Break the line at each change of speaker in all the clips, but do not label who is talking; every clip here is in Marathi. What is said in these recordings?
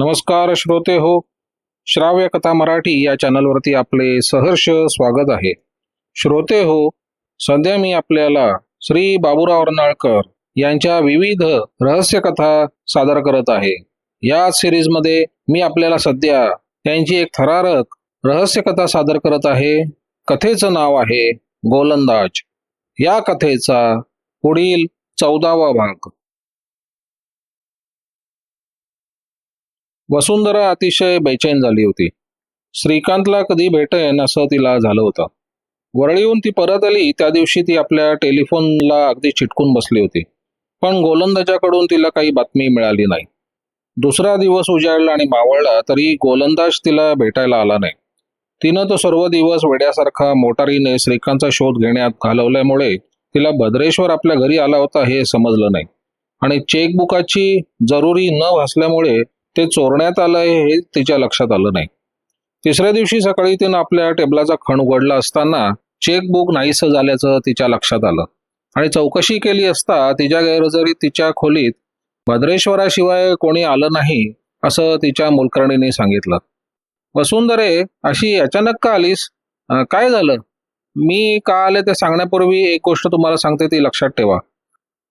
नमस्कार श्रोते हो श्राव्य कथा मराठी या चॅनलवरती आपले सहर्ष स्वागत आहे. श्रोते हो सध्या मी आपल्याला श्री बाबूराव अर्नाळकर यांच्या विविध रहस्य कथा सादर करत आहे. या सिरीजमध्ये मी आपल्याला सध्या त्यांची एक थरारक रहस्य कथा सादर करत आहे. कथेचं नाव आहे गोलंदाज. या कथेचा पुढील चौदावा भाग. वसुंधरा अतिशय बेचैन झाली होती. श्रीकांतला कधी भेटेन असं तिला झालं होतं. वरळीहून ती परत आली त्या दिवशी ती आपल्या टेलिफोनला अगदी चिटकून बसली होती. पण गोलंदाजाकडून तिला काही बातमी मिळाली नाही. दुसरा दिवस उजाडला आणि मावळला तरी गोलंदाज तिला भेटायला आला नाही. तिनं तो सर्व दिवस वेड्यासारखा मोटारीने श्रीकांतचा शोध घेण्यात घालवल्यामुळे तिला भद्रेश्वर आपल्या घरी आला होता हे समजलं नाही. आणि चेकबुकाची जरुरी न भासल्यामुळे ते चोरण्यात आलंय हे तिच्या लक्षात आलं नाही. तिसऱ्या दिवशी सकाळी तिनं आपल्या टेबलाचा खण उघडला असताना चेकबुक नाहीसं झाल्याचं तिच्या लक्षात आलं. आणि चौकशी केली असता तिच्या गैरहजेरीत तिच्या खोलीत भद्रेश्वराशिवाय कोणी आलं नाही असं तिच्या मुलकर्णीने सांगितलं. वसुंधरे अशी अचानक का आलीस? काय झालं? मी का आले ते सांगण्यापूर्वी एक गोष्ट तुम्हाला सांगते ती लक्षात ठेवा.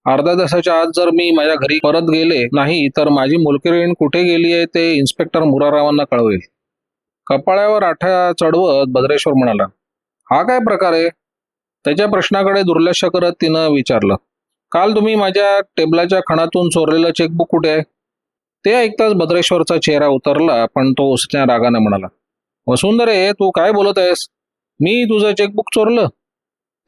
अर्धा तासाच्या आत जर मी माझ्या घरी परत गेले नाही तर माझी मुलकिरीण कुठे गेली आहे ते इन्स्पेक्टर मुरारावांना कळवेल. कपाळावर आठ्या चढवत भद्रेश्वर म्हणाला हा काय प्रकार आहे? त्याच्या प्रश्नाकडे दुर्लक्ष करत तिनं विचारलं काल तुम्ही माझ्या टेबलाच्या खणातून चोरलेलं चेकबुक कुठे आहे? ते ऐकताच भद्रेश्वरचा चेहरा उतरला पण तो उसच्या रागाने म्हणाला वसुंधरे तू काय बोलत आहेस? मी तुझं चेकबुक चोरलं.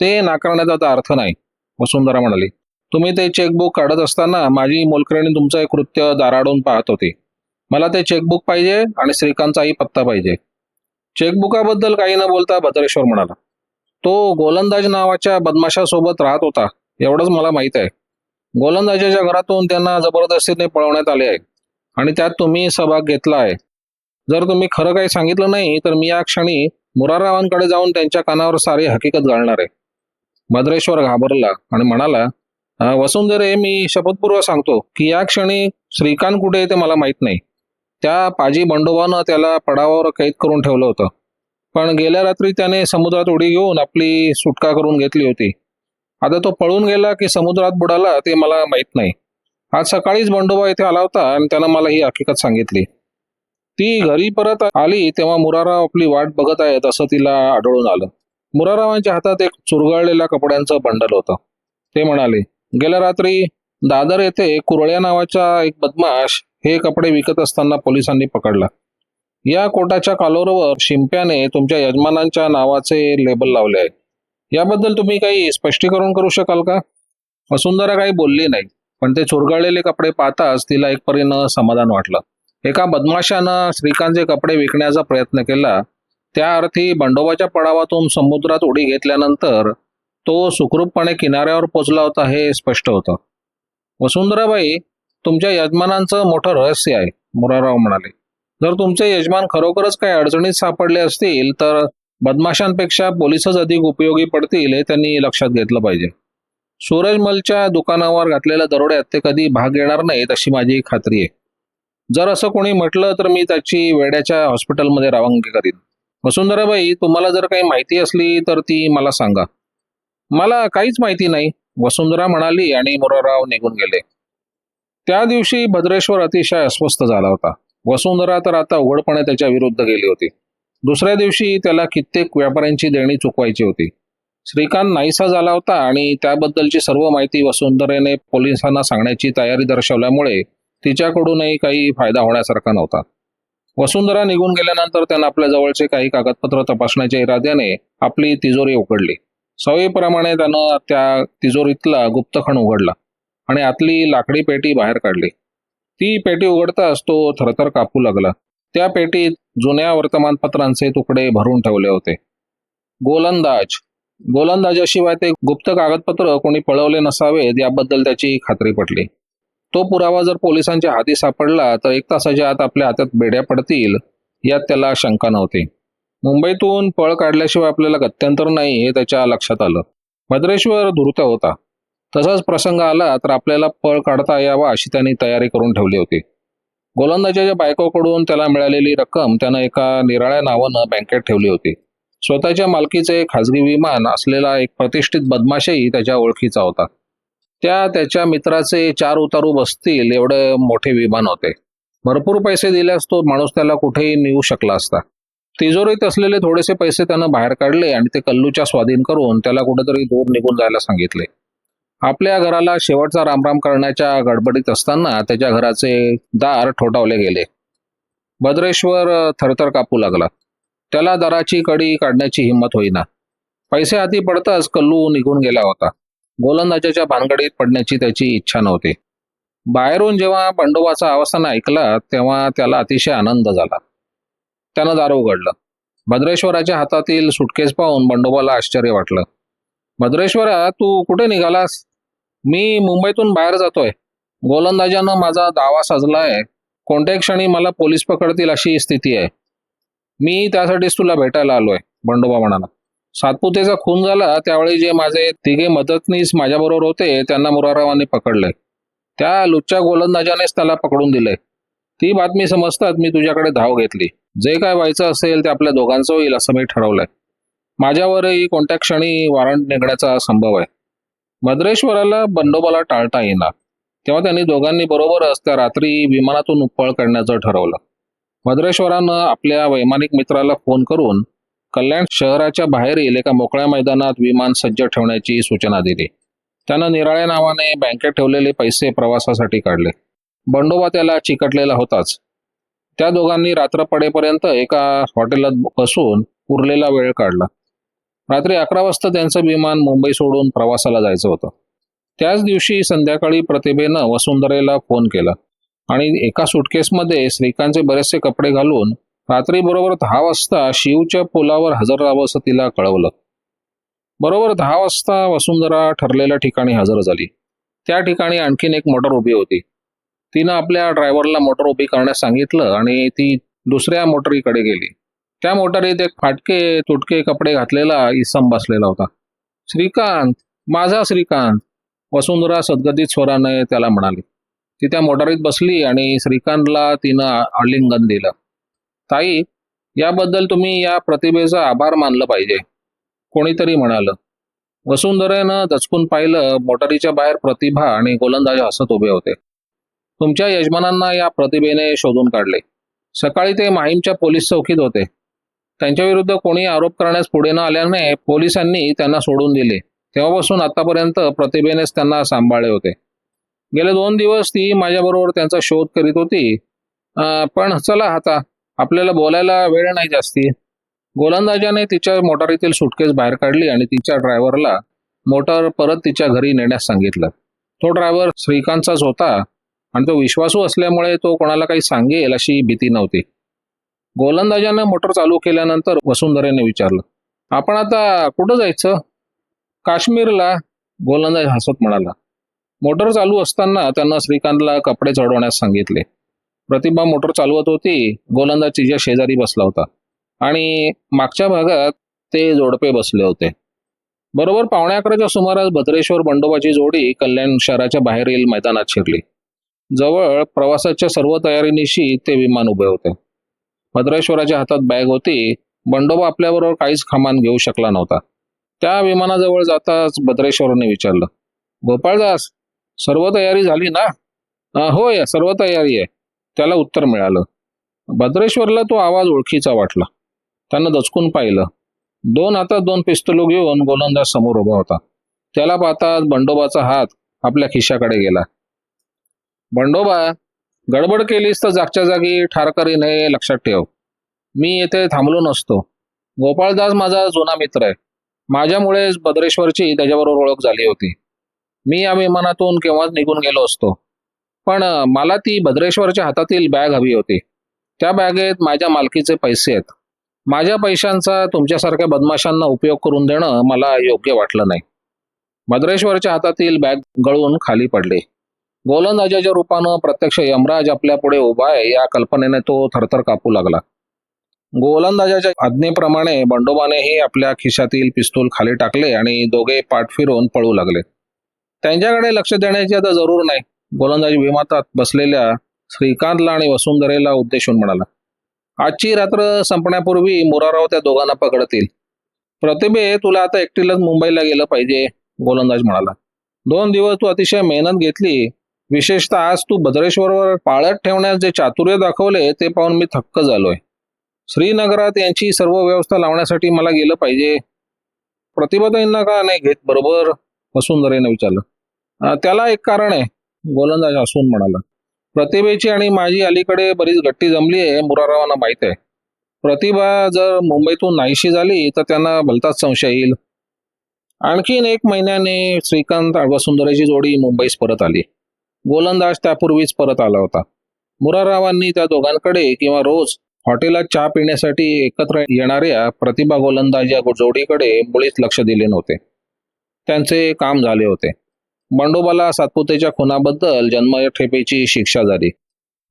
ते नाकारण्याचा अर्थ नाही वसुंधरा म्हणाली तुम्ही ते चेकबुक काढत असताना माझी मोलकरणी तुमचं एक कृत्य दाराडून पाहत होती. मला ते चेकबुक पाहिजे आणि श्रीकांतचाही पत्ता पाहिजे. चेकबुकाबद्दल काही न बोलता भद्रेश्वर म्हणाला तो गोलंदाज नावाच्या बदमाशासोबत राहत होता एवढंच मला माहीत आहे. गोलंदाजाच्या घरातून त्यांना जबरदस्तीने पळवण्यात आले आहे आणि त्यात तुम्ही सहभाग घेतला आहे. जर तुम्ही खरं काही सांगितलं नाही तर मी या क्षणी मुरारावांकडे जाऊन त्यांच्या कानावर सारी हकीकत घालणार आहे. भद्रेश्वर घाबरला आणि म्हणाला वसुंधरे मी शपथपूर्वक सांगतो की या क्षणी श्रीकांत कुठे आहे ते मला माहीत नाही. त्या पाजी बंडोबानं त्याला पडावावर कैद करून ठेवलं होतं. पण गेल्या रात्री त्याने समुद्रात उडी घेऊन आपली सुटका करून घेतली होती. आता तो पळून गेला की समुद्रात बुडाला ते मला माहीत नाही. आज सकाळीच बंडोबा इथे आला होता आणि त्यानं मला ही हकीकत सांगितली. ती घरी परत आली तेव्हा मुराराव आपली वाट बघत आहेत असं तिला आढळून आलं. मुरारावांच्या हातात एक चुरगळलेल्या कपड्यांचं बंडल होतं. ते म्हणाले गेल्या रात्री दादर येथे कुरळ्या नावाचा एक बदमाश हे कपडे विकत असताना पोलिसांनी पकडला. या कोटाच्या कालोरवर शिंप्याने तुमच्या यजमानांच्या नावाचे लेबल लावले आहे. याबद्दल तुम्ही काही स्पष्टीकरण करू शकाल का? वसुंधरा काही बोलली नाही पण ते चुरगळलेले कपडे पाहताच तिला एक परीनं समाधान वाटलं. एका बदमाशानं श्रीकांतचे कपडे विकण्याचा प्रयत्न केला. त्या अर्थी बंडोबाच्या पडावातून समुद्रात उडी घेतल्यानंतर तो सुखरूपपणे किनाऱ्यावर पोचला होता हे स्पष्ट होतं. वसुंधराबाई तुमच्या यजमानांचं मोठं रहस्य आहे मुराराव म्हणाले. जर तुमचे यजमान खरोखरच काही अडचणीत सापडले असतील तर बदमाशांपेक्षा पोलिसच अधिक उपयोगी पडतील हे त्यांनी लक्षात घेतलं पाहिजे. सूरजमलच्या दुकानावर घातलेल्या दरोड्यात ते कधी भाग घेणार नाहीत अशी माझी खात्री आहे. जर असं कोणी म्हटलं तर मी त्याची वेड्याच्या हॉस्पिटलमध्ये रवानगी करीन. वसुंधराबाई तुम्हाला जर काही माहिती असली तर ती मला सांगा. मला काहीच माहिती नाही. वसुंधरा म्हणाली आणि मुराराव निघून गेले. त्या दिवशी भद्रेश्वर अतिशय अस्वस्थ झाला होता. वसुंधरा तर आता उघडपणे त्याच्या विरुद्ध गेली होती. दुसऱ्या दिवशी त्याला कित्येक व्यापाऱ्यांची देणी चुकवायची होती. श्रीकांत नाहीसा झाला होता आणि त्याबद्दलची सर्व माहिती वसुंधरेने पोलिसांना सांगण्याची तयारी दर्शवल्यामुळे तिच्याकडूनही काही फायदा होण्यासारखा नव्हता. वसुंधरा निघून गेल्यानंतर त्यानं आपल्या जवळचे काही कागदपत्र तपासण्याच्या इराद्याने आपली तिजोरी उघडली. सवयीप्रमाणे त्यानं त्या तिजोरीतला गुप्तखण उघडला आणि आतली लाकडी पेटी बाहेर काढली. ती पेटी उघडताच तो थरथर कापू लागला. त्या पेटीत जुन्या वर्तमानपत्रांचे तुकडे भरून ठेवले होते. गोलंदाज गोलंदाजाशिवाय ते गुप्त कागदपत्र कोणी पळवले नसावेत याबद्दल त्याची खात्री पटली. तो पुरावा जर पोलिसांच्या हाती सापडला तर एक तासाच्या आत आपल्या हातात बेड्या पडतील यात त्याला शंका नव्हती. मुंबईतून पळ काढल्याशिवाय आपल्याला गत्यंतर नाही हे त्याच्या लक्षात आलं. भद्रेश्वर धूर्त होता. तसाच प्रसंग आला तर आपल्याला पळ काढता यावा अशी त्यांनी तयारी करून ठेवली होती. गोलंदाजाच्या बायकोकडून त्याला मिळालेली रक्कम त्यानं एका निराळ्या नावानं बँकेत ठेवली होती. स्वतःच्या मालकीचे खाजगी विमान असलेला एक प्रतिष्ठित बदमाशही त्याच्या ओळखीचा होता. त्या त्याच्या मित्राचे चार उतारू बसतील एवढे मोठे विमान होते. भरपूर पैसे दिल्यास तो माणूस त्याला कुठेही नेऊ शकला असता. तिजोरीत असलेले थोडेसे पैसे त्यानं बाहेर काढले आणि ते कल्लूच्या स्वाधीन करून त्याला कुठेतरी दूर निघून जायला सांगितले. आपल्या घराला शेवटचा रामराम करण्याच्या गडबडीत असताना त्याच्या घराचे दार ठोठावले गेले. भद्रेश्वर थरथर कापू लागला. त्याला दाराची कडी काढण्याची हिंमत होईना. पैसे हाती पडताच कल्लू निघून गेला होता. गोलंदाजाच्या भानगडीत पडण्याची त्याची इच्छा नव्हती. बाहेरून जेव्हा बंडोबाचा आवासन ऐकला तेव्हा त्याला अतिशय आनंद झाला. त्यानं दार उघडलं. भद्रेश्वराच्या हातातील सुटकेस पाहून बंडोबाला आश्चर्य वाटलं. भद्रेश्वरा तू कुठे निघालास? मी मुंबईतून बाहेर जातोय. गोलंदाजानं माझा दावा सजलाय कोणत्याही क्षणी मला पोलीस पकडतील अशी स्थिती आहे. मी त्यासाठीच तुला भेटायला आलोय बंडोबा म्हणाला. सातपुतेचा खून झाला त्यावेळी जे माझे तिघे मदतनीस माझ्याबरोबर होते त्यांना मुरारावांनी पकडले. त्या लुच्च्या गोलंदाजानेच त्याला पकडून दिले. ती बातमी समजतात मी तुझ्याकडे धाव घेतली. जे काय व्हायचं असेल ते आपल्या दोघांचं होईल असं मी ठरवलंय. माझ्यावरही कोणत्या क्षणी वॉरंट निघण्याचा संभव आहे. मद्रेश्वराला बंडोबाला टाळता येणार. तेव्हा त्यांनी दोघांनी बरोबरच त्या रात्री विमानातून उपळ करण्याचं ठरवलं. मद्रेश्वरानं आपल्या वैमानिक मित्राला फोन करून कल्याण शहराच्या बाहेरील एका मोकळ्या मैदानात विमान सज्ज ठेवण्याची सूचना दिली. त्यानं निराळ्या नावाने बँकेत ठेवलेले पैसे प्रवासासाठी काढले. बंडोबा त्याला चिकटलेला होताच. त्या दोघांनी रात्र पडेपर्यंत एका हॉटेलात बसून उरलेला वेळ काढला. रात्री अकरा वाजता त्यांचं विमान मुंबई सोडून प्रवासाला जायचं होतं. त्याच दिवशी संध्याकाळी प्रतिभेनं वसुंधरेला फोन केला आणि एका सुटकेसमध्ये श्रीकांतचे बरेचसे कपडे घालून रात्री बरोबर दहा वाजता शिवच्या पुलावर हजर राहावं असं तिला कळवलं. बरोबर दहा वाजता वसुंधरा ठरलेल्या ठिकाणी हजर झाली. त्या ठिकाणी आणखीन एक मोटर उभी होती. तिनं आपल्या ड्रायव्हरला मोटर उभी करण्यास सांगितलं आणि ती दुसऱ्या मोटरीकडे गेली. त्या मोटारीत एक फाटके तुटके कपडे घातलेला इसम बसलेला होता. श्रीकांत माझा श्रीकांत वसुंधरा सद्गतीत स्वराने त्याला म्हणाली. ती त्या मोटारीत बसली आणि श्रीकांतला तिनं आलिंगन दिलं. ताई याबद्दल तुम्ही या प्रतिभेचा आभार मानलं पाहिजे कोणीतरी म्हणालं. वसुंधरेनं दचकून पाहिलं मोटारीच्या बाहेर प्रतिभा आणि गोलंदाज हसत उभे होते. तुमच्या यजमानांना या प्रतिभेने शोधून काढले. सकाळी ते माहीमच्या पोलीस चौकीत होते. त्यांच्या विरुद्ध कोणी आरोप करण्यास पुढे न आल्याने पोलिसांनी त्यांना सोडून दिले. तेव्हापासून आतापर्यंत प्रतिभेनेच त्यांना सांभाळले होते. गेले दोन दिवस ती माझ्याबरोबर त्यांचा शोध करीत होती. पण चला आता आपल्याला बोलायला वेळ नाही जास्ती. गोलंदाजाने तिच्या मोटारीतील सुटकेस बाहेर काढली आणि तिच्या ड्रायव्हरला मोटार परत तिच्या घरी नेण्यास सांगितलं. तो ड्रायव्हर श्रीकांतचाच होता. आणि तो विश्वासू असल्यामुळे तो कोणाला काही सांगेल अशी भीती नव्हती. गोलंदाजानं मोटर चालू केल्यानंतर वसुंधरेने विचारलं आपण आता कुठं जायचं? काश्मीरला गोलंदाज हसत म्हणाला मोटर चालू असताना त्यांना श्रीकांतला कपडे चढवण्यास सांगितले. प्रतिभा मोटर चालवत होती गोलंदाज तिच्या शेजारी बसला होता आणि मागच्या भागात ते जोडपे बसले होते. बरोबर पावणे अकराच्या सुमारास भद्रेश्वर बंडोबाची जोडी कल्याण शहराच्या बाहेरील मैदानात शिरली. जवळ प्रवासाच्या सर्व तयारीनिशी ते विमान उभे होते. भद्रेश्वराच्या हातात बॅग होती. बंडोबा आपल्याबरोबर काहीच खमान घेऊ शकला नव्हता. त्या विमानाजवळ जाताच भद्रेश्वरने विचारलं गोपाळदास सर्व तयारी झाली ना? होय सर्व तयारी आहे. त्याला उत्तर मिळालं. भद्रेश्वरला तो आवाज ओळखीचा वाटला. त्यानं दचकून पाहिलं. दोन हातात दोन पिस्तुलो घेऊन गोलंदाज समोर उभा होता. त्याला पाहताच बंडोबाचा हात आपल्या खिशाकडे गेला. बंडोबा गडबड केलीस तर जागच्या जागी ठार करीन हे लक्षात ठेव. मी येथे थांबलो नसतो. गोपाळदास माझा जुना मित्र आहे. माझ्यामुळेच भद्रेश्वरची त्याच्याबरोबर ओळख झाली होती. मी या विमानातून केव्हाच निघून गेलो असतो. पण मला ती भद्रेश्वरच्या हातातील बॅग हवी होती. त्या बॅगेत माझ्या मालकीचे पैसे आहेत. माझ्या पैशांचा तुमच्यासारख्या बदमाशांना उपयोग करून देणं मला योग्य वाटलं नाही. भद्रेश्वरच्या हातातील बॅग गळून खाली पडली. गोलंदाजाच्या रूपानं प्रत्यक्ष यमराज आपल्या पुढे उभा आहे या कल्पनेने तो थरथर कापू लागला. गोलंदाजाच्या आज्ञेप्रमाणे बंडोबानेही आपल्या खिशातील पिस्तूल खाली टाकले आणि दोघे पाठ फिरून पळू लागले. त्यांच्याकडे लक्ष देण्याची आता जरूर नाही. गोलंदाज विमातात बसलेल्या श्रीकांतला आणि वसुंधरेला उद्देशून म्हणाला आजची रात्र संपण्यापूर्वी मुराराव त्या दोघांना पकडतील. प्रतिभे तुला आता एकटीलाच मुंबईला गेलं पाहिजे गोलंदाज म्हणाला. दोन दिवस तू अतिशय मेहनत घेतली विशेषतः आज तू भद्रेश्वरवर पाळत ठेवण्यास जे चातुर्य दाखवले ते पाहून मी थक्क झालोय. श्रीनगरात यांची सर्व व्यवस्था लावण्यासाठी मला गेलं पाहिजे. प्रतिभाताईंना का नाही घेत? बरोबर. वसुंधरेनं विचारलं. त्याला एक कारण आहे. गोलंदाज हसून म्हणाला. प्रतिभेची आणि माझी अलीकडे बरीच गट्टी जमली आहे मुरारावांना माहीत आहे. प्रतिभा जर मुंबईतून नाहीशी झाली तर त्यांना भलताच संशय येईल. आणखीन एक महिन्याने श्रीकांत वसुंधरेची जोडी मुंबईस परत आली. गोलंदाज त्यापूर्वीच परत आला होता. मुरारावांनी त्या दोघांकडे किंवा रोज हॉटेलात चहा पिण्यासाठी एकत्र येणाऱ्या प्रतिभा गोलंदाज या जोडीकडे मुळीच लक्ष दिले नव्हते. त्यांचे काम झाले होते. बंडोबाला सातपुतेच्या खुनाबद्दल जन्मठेपेची शिक्षा झाली.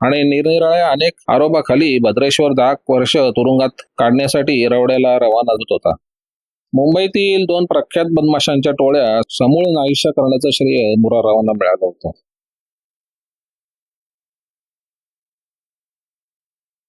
आणि निरनिराळ्या अनेक आरोपाखाली भद्रेश्वर दहा वर्ष तुरुंगात काढण्यासाठी रवड्याला रवाना होत होता. मुंबईतील दोन प्रख्यात बदमाशांच्या टोळ्या समूळ नाहीशा करण्याचं श्रेय मुरारावांना मिळालं होतं.